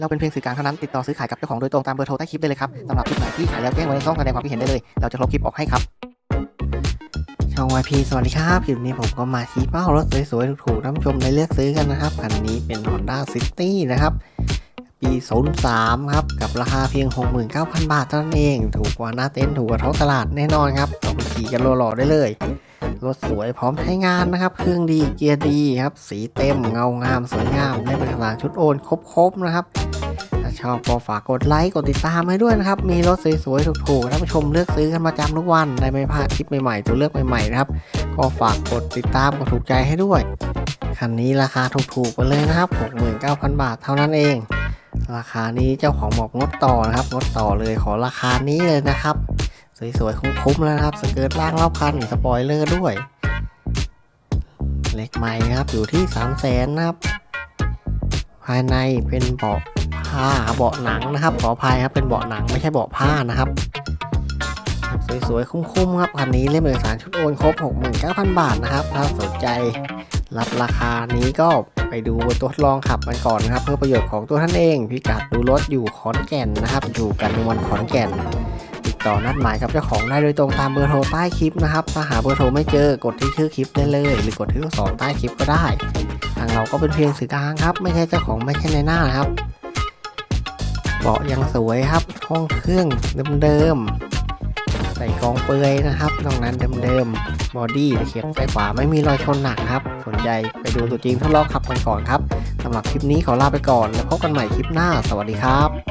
เราเป็นเพียงสื่อกลางเท่านั้น ติดต่อซื้อขายกับเจ้าของโดยตรงตามเบอร์โทรใต้คลิปได้เลยครับสำหรับคลิปไหนที่ขายแล้วแจ้งไว้ในช่องแสดงความคิดเห็นได้เลย เราจะลบคลิปออกให้ครับ ช่อง YP สวัสดีครับ คลิปนี้ผมก็มาชี้เป้ารถสวยๆ ถูกๆท่านผู้ชมได้เลือกซื้อกันนะครับ คันนี้เป็น Honda City นะครับ ปี 03 ครับ กับราคาเพียง 69,000 บาทเท่านั้นเอง ถูกกว่าหน้าเต็นท์ถูกกว่าท้องตลาดแน่นอนครับเอาไปขี่กันหล่อๆได้เลย รถสวยพร้อมใช้งานนะครับ เครื่องดีเกียร์ดีครับ สีเต็มเงางามสวยงามได้เป็นกลางชุดโอนครบๆนะครับถ้าชอบก็ฝากกดไลค์กดติดตามให้ด้วยนะครับ มีรถสวยๆถูกๆท่านผู้ชมเลือกซื้อกันประจำทุกวันได้ไม่พลาดคลิปใหม่ๆตัวเลือกใหม่ๆนะครับ ก็ฝากกดติดตามกดถูกใจให้ด้วยคันนี้ราคาถูกๆไปเลยนะครับ 69,000 บาทเท่านั้นเอง ราคานี้เจ้าของบอกงดต่อนะครับงดต่อเลยขอราคานี้เลยนะครับ สวยๆ คุ้มๆแล้วครับ สเกิร์ตล่างรอบคัน สปอยเลอร์ด้วย เล็กใหม่นะครับ อยู่ที่3 0 0แสนนะครับ ภายในเป็นเบาะผ้าเบาะหนังนะครับ ขออภัยครับ เป็นเบาะหนังไม่ใช่เบาะผ้านะครับ สวยๆ คุ้มๆ ครับคันนี้เล่มเอกสารชุดโอนครบ 69,000 บาทนะครับ ถ้าสนใจรับราคานี้ก็ไปดูตัวทดลองขับมันก่อนนะครับ เพื่อประโยชน์ของตัวท่านเอง พิกัดดูรถอยู่ขอนแก่นนะครับ อยู่กันนวลขอนแก่น ต่อนัดหมายกับเจ้าของได้โดยตรงตามเบอร์โทรใต้คลิปนะครับ ถ้าหาเบอร์โทรไม่เจอกดที่ชื่อคลิปได้เลย หรือกดที่ลูกศรใต้คลิปก็ได้ ทางเราก็เป็นเพียงสื่อกลางครับ ไม่ใช่เจ้าของไม่ใช่ในหน้านะครับเบาะยังสวยครับ ห้องเครื่องเดิมๆใส่กองเปลือยนะครับตรงนั้นเดิมๆบอดี้เข็บซ้ายขวาไม่มีรอยชนหนักครับ สนใจไปดูตัวจริงทดลองขับกันก่อนครับสำหรับคลิปนี้ขอลาไปก่อน แล้วพบกันใหม่คลิปหน้า สวัสดีครับ